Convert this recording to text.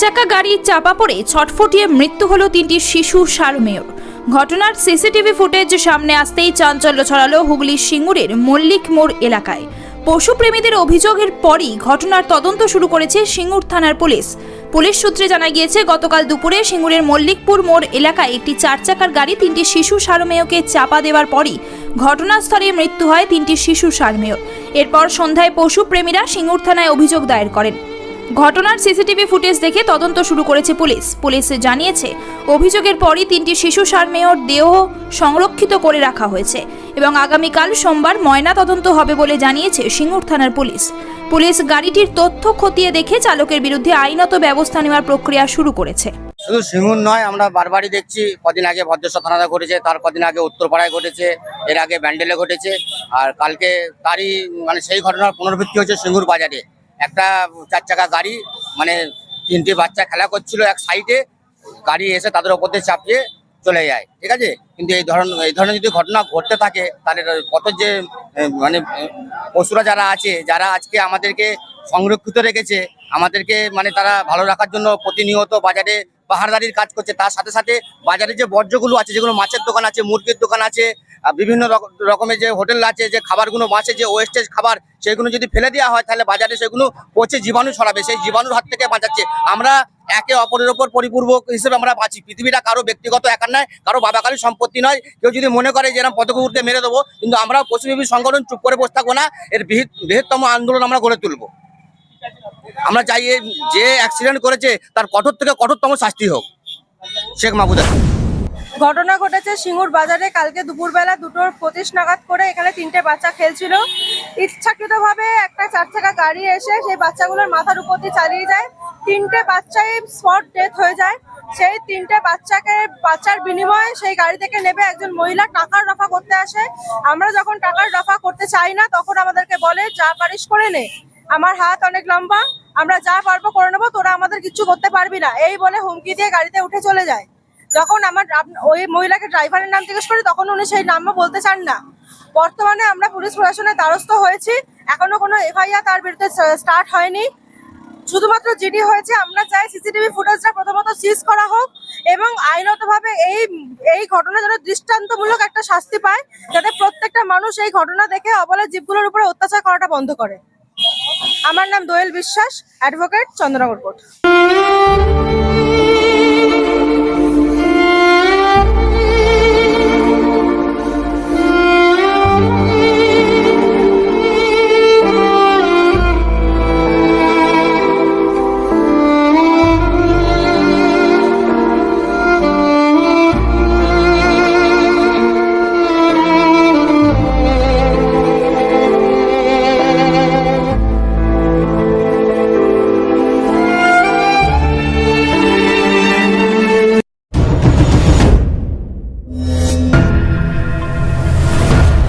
চাকা গাড়ি চাপা পড়ে ছটফটিয়ে মৃত্যু হলো তিনটি শিশু সারমেয়র ঘটনার সিসিটিভি ফুটেজ সামনে আসতেই চাঞ্চল্য ছড়ালো হুগলির সিঙ্গুরের মল্লিক মোড় এলাকায়। পশুপ্রেমীদের অভিযোগের পরই ঘটনার তদন্ত শুরু করেছে সিঙ্গুর থানার পুলিশ। পুলিশ সূত্রে জানা গিয়েছে, গতকাল দুপুরে সিঙ্গুরের মল্লিকপুর মোড় এলাকায় একটি চার চাকার গাড়ি তিনটি শিশু সারমেয়কে চাপা দেওয়ার পরই ঘটনাস্থলে মৃত্যু হয় তিনটি শিশু সারমেয় এরপর সন্ধ্যায় পশুপ্রেমীরা সিঙ্গুর থানায় অভিযোগ দায়ের করেন। ঘটনার সিসিটিভি ফুটেজ দেখে তদন্ত শুরু করেছে পুলিশ। পুলিশ জানিয়েছে, অভিযোগের পরই তিনটি শিশু সারমেয়র দেহ সংরক্ষিত করে রাখা হয়েছে এবং আগামীকাল সোমবার ময়না তদন্ত হবে বলে জানিয়েছে সিঙ্গুর থানার পুলিশ। পুলিশ গাড়িটির তথ্য খতিয়ে দেখে চালকের বিরুদ্ধে আইনত ব্যবস্থা নেওয়ার প্রক্রিয়া শুরু করেছে। শুধু সিঙ্গুর নয়, আমরা বারবারই দেখছি, কদিন আগে ভদ্রেশ্বর থানাতে ঘটেছে, তার কদিন আগে উত্তরপাড়ায় ঘটেছে, এর আগে ব্যান্ডেলে ঘটেছে, আর কালকে তারই মানে সেই ঘটনার পুনরাবৃত্তি হচ্ছে সিঙ্গুর বাজারে। একটা চার চাকা গাড়ি মানে তিনটে বাচ্চা খেলা করছিল এক সাইডে গাড়ি এসে তাদের ওপর দিয়ে চাপিয়ে চলে যায়, ঠিক আছে? কিন্তু এই ধরনের এই ধরনের যদি ঘটনা ঘটতে থাকে, তাহলে কত যে মানে পশুরা যারা আছে, যারা আজকে আমাদেরকে সংরক্ষিত রেখেছে, আমাদেরকে মানে তারা ভালো রাখার জন্য প্রতিনিয়ত বাজারে পাহাড়দারির কাজ করছে। তার সাথে সাথে বাজারে যে বর্জ্যগুলো আছে, যেগুলো মাছের দোকান আছে, মুরগির দোকান আছে বিভিন্ন রক- রকমের যে হোটেল আছে, যে খাবারগুলো মাছের যে ওয়েস্টেজ খাবার, সেগুলো যদি ফেলে দেওয়া হয়, তাহলে বাজারে সেগুলো পচে জীবাণু ছড়াবে। সেই জীবাণুর হাত থেকে বাঁচাচ্ছে। আমরা একে অপরের ওপর পরিপূর্বক হিসেবে আমরা বাঁচি। পৃথিবীটা কারও ব্যক্তিগত একার নয়, কারও বাবাকারী সম্পত্তি নয়। কেউ যদি মনে করে যে এরকম পদকুকুরকে মেরে দেবো, কিন্তু আমরা পশুজীবী সংগঠন চুপ করে বসে থাকব না, এর বৃহত্তম আন্দোলন আমরা গড়ে তুলবো। আমরা চাই যে অ্যাক্সিডেন্ট করেছে, তার কঠোর থেকে কঠোরতম শাস্তি হোক। শেখ মাহবুদা ঘটনা ঘটেছে সিঙ্গুর বাজারে। কালকে দুপুরবেলা দুটোর পঁচিশ নাগাদ করে এখানে তিনটে বাচ্চা খেলছিল। ইচ্ছাকৃতভাবে একটা চার চাকা গাড়ি এসে সেই বাচ্চাগুলোর মাথার উপর দিয়ে চালিয়ে যায়। তিনটে বাচ্চাই স্পট ডেথ হয়ে যায়। সেই তিনটে বাচ্চাকে, বাচ্চার বিনিময়ে সেই গাড়ি থেকে নেবে একজন মহিলা, টাকার রফা করতে আসে। আমরা যখন টাকার রফা করতে চাই না, তখন আমাদেরকে বলে, যা পারিস করে নে। আমার হাত অনেক লম্বা, আমরা যা পারব করে নেব, তোরা আমাদের কিচ্ছু করতে পারবি না। এই বলে হুমকি দিয়ে গাড়িতে উঠে চলে যায়। যখন আমার ওই মহিলাকে ড্রাইভারের নাম জিজ্ঞেস করি, তখন উনি সেই নামও বলতে চান না। বর্তমানে আমরা পুলিশ প্রশাসনের দ্বারস্থ হয়েছি। এখনও কোনো এফআইআর তার বিরুদ্ধে স্টার্ট হয়নি। শুধুমাত্র যেটি হয়েছে, আমরা চাই সিসিটিভি ফুটেজটা প্রথমত সিজ করা হোক এবং আইনতভাবে এই এই ঘটনা যেন দৃষ্টান্তমূলক একটা শাস্তি পায়, যাতে প্রত্যেকটা মানুষ এই ঘটনা দেখে অবলা জীবগুলোর উপরে অত্যাচার করাটা বন্ধ করে। আমার নাম দোয়েল বিশ্বাস, অ্যাডভোকেট চন্দ্রনগর কোর্ট।